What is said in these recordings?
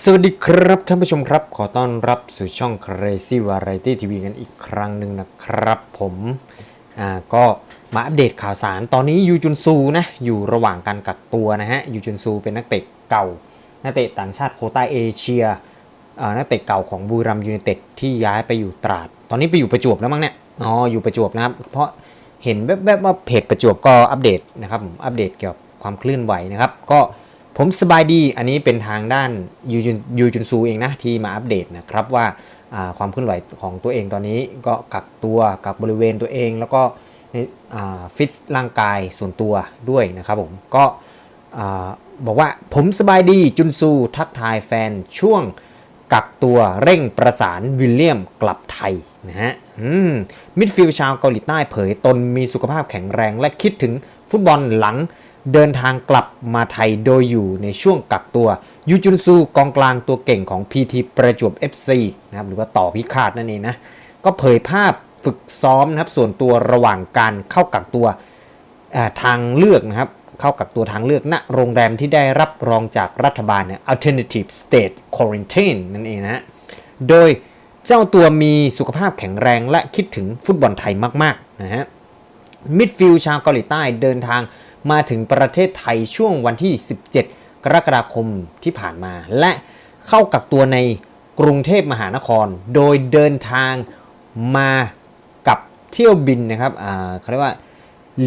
สวัสดีครับท่านผู้ชมครับ ขอต้อนรับสู่ช่อง Crazy Variety TV กันอีกครั้งหนึ่งนะครับผมอ่าก็มาอัปเดตข่าวสารตอนนี้ยูจุนซูนะอยู่ระหว่างการกักตัวนะฮะยูจุนซูเป็นนักเตะเก่า นักเตะต่างชาติโคต้าเอเชียอ่านักเตะเก่าของบุรัมยูไนเต็ดที่ย้ายไปอยู่ตราด ตอนนี้ไปอยู่ประจวบแล้วมั้งเนี่ยอ๋ออยู่ประจวบนะครับเพราะเห็นแวบๆว่าเพจประจวบก็อัปเดตนะครับผมอัปเดตเกี่ยวกับความเคลื่อนไหวนะครับก็ ผมสบายดี อันนี้เป็นทางด้านยูจุนยูจุนซูเองนะที่มาอัปเดตนะครับว่าความเคลื่อนไหวของตัวเองตอนนี้ก็กักตัวกักบริเวณตัวเอง แล้วก็ฟิตร่างกายส่วนตัวด้วยนะครับผมก็บอกว่าผมสบายดีจุนซูทักทายแฟนช่วงกักตัวเร่งประสานวิลเลียมกลับไทยนะฮะมิดฟิลด์ชาวเกาหลีใต้เผยตนมีสุขภาพแข็งแรงและคิดถึงฟุตบอลหลัง เดินทางกลับมาไทยโดยอยู่ในช่วงกักตัวยูจุนซูกองกลางตัวเก่งของ PT ประจวบ FC นะครับหรือว่าต่อพิฆาตนั่นเองนะก็เผยภาพฝึกซ้อมนะครับส่วนตัวระหว่างการเข้ากักตัวทางเลือกนะครับเข้ากักตัวทางเลือกณโรงแรมที่ได้รับรองจากรัฐบาลเนี่ย alternative state quarantine นั่นเองนะฮะโดยเจ้าตัวมีสุขภาพแข็งแรงและคิดถึงฟุตบอลไทยมากๆนะฮะมิดฟิลด์ชาวเกาหลีใต้เดินทาง มาถึงประเทศไทยช่วงวันที่ 17 กรกฎาคมที่ผ่านมา และเข้ากักตัวในกรุงเทพมหานคร โดยเดินทางมากับเที่ยวบินนะครับเขาเรียกว่า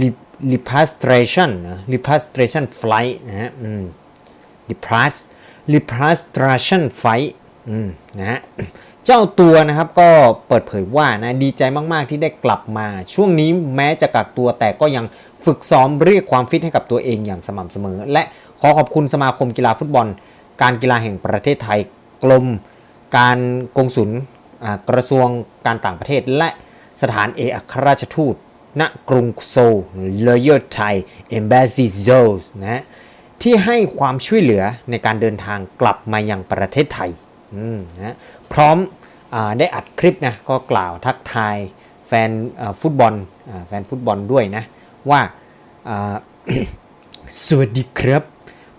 r e p a t r a t i o n r e p a t r a t i o n flight นะฮะ repras repatriation flight นะฮะ เจ้าตัวนะครับก็เปิดเผยว่านะดีใจมากๆที่ได้กลับมา ช่วงนี้แม้จะกักตัวแต่ก็ยังฝึกซ้อมเรียกความฟิตให้กับตัวเองอย่างสม่ำเสมอ และขอขอบคุณสมาคมกีฬาฟุตบอล การกีฬาแห่งประเทศไทยกรมการกงสุลกระทรวงการต่างประเทศ และสถานเอกอัครราชทูต ณกรุงโซลเลเยอร์ไทย Embassy z o s นะฮะที่ให้ความช่วยเหลือในการเดินทางกลับมายังประเทศไทย นะพร้อมอได้อัดคลิปนะก็กล่าวทักทายแฟนฟุตบอลแฟนฟุตบอลด้วยนะ ว่าสวัสดีครับ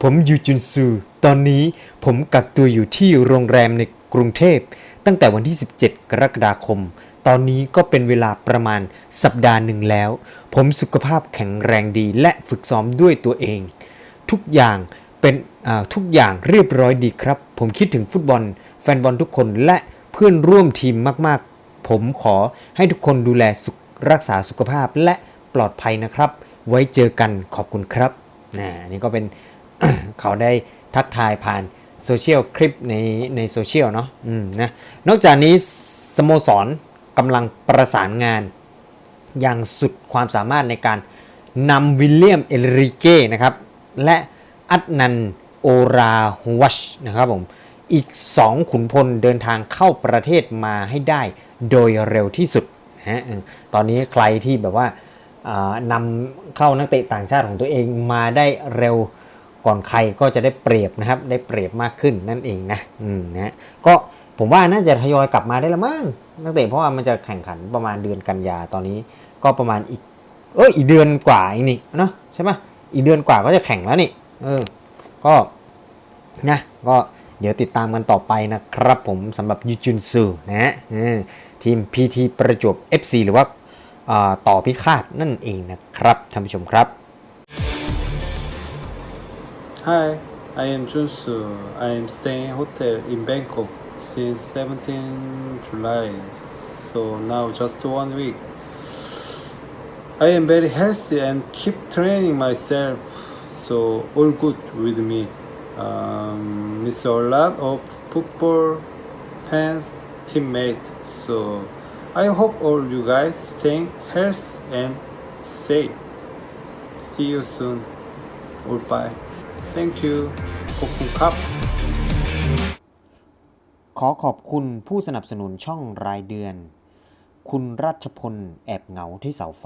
ผมยูจุนซู ตอนนี้ผมกักตัวอยู่ที่โรงแรมในกรุงเทพ ตั้งแต่วันที่ 17 กรกฎาคม ตอนนี้ก็เป็นเวลาประมาณสัปดาห์หนึ่งแล้ว ผมสุขภาพแข็งแรงดีและฝึกซ้อมด้วยตัวเอง ทุกอย่าง เป็นทุกอย่างเรียบร้อยดีครับ ผมคิดถึงฟุตบอล แฟนบอลทุกคนและเพื่อนร่วมทีมมากๆ ผมขอให้ทุกคนดูแลสุขรักษาสุขภาพและปลอดภัยนะครับ ไว้เจอกันขอบคุณครับนะนี่ก็เป็นเขาได้ทักทายผ่านโซเชียลคลิปในในโซเชียลเนาะอืมนะนอกจากนี้สโมสรกำลังประสานงานอย่างสุดความสามารถในการนำวิลเลียมเอลริเก้นะครับ และ อัดนันโอราฮวัชนะครับผมอีก 2 ขุนพลเดินทางเข้าประเทศมาให้ได้โดยเร็วที่สุดนะฮะตอนนี้ใครที่แบบว่านำเข้านักเตะต่างชาติของตัวเองมาได้เร็วก่อนใครก็จะได้เปรียบนะครับ ได้เปรียบมากขึ้นนั่นเองนะอืมนะฮะก็ผมว่าน่าจะทยอยกลับมาได้ละมั้งนักเตะเพราะว่ามันจะแข่งขันประมาณเดือนกันยาตอนนี้ก็ประมาณอีก เอออีกเดือนกว่าเองนี่เนาะใช่ไหมอีกเดือนกว่าก็จะแข่งแล้วนี่ เออ ก็นะก็เดี๋ยวติดตามกันต่อไปนะครับผมสำหรับยูจุนซูนะฮะเออทีม PT ประจวบ FC หรือว่าอ่าต่อพิฆาตนั่นเองนะครับท่านผู้ชมครับ Hi, I am Junsu. I am staying hotel in Bangkok since 17 July. So now just one week. I am very healthy and keep training myself. So all good with me. Um, miss a lot of football fans, teammates. So I hope all you guys staying healthy and safe. See you soon. Goodbye. Thank you. ขอบคุณครับ ขอขอบคุณผู้สนับสนุนช่องรายเดือน คุณรัชพลแอบเหงาที่เสาไฟ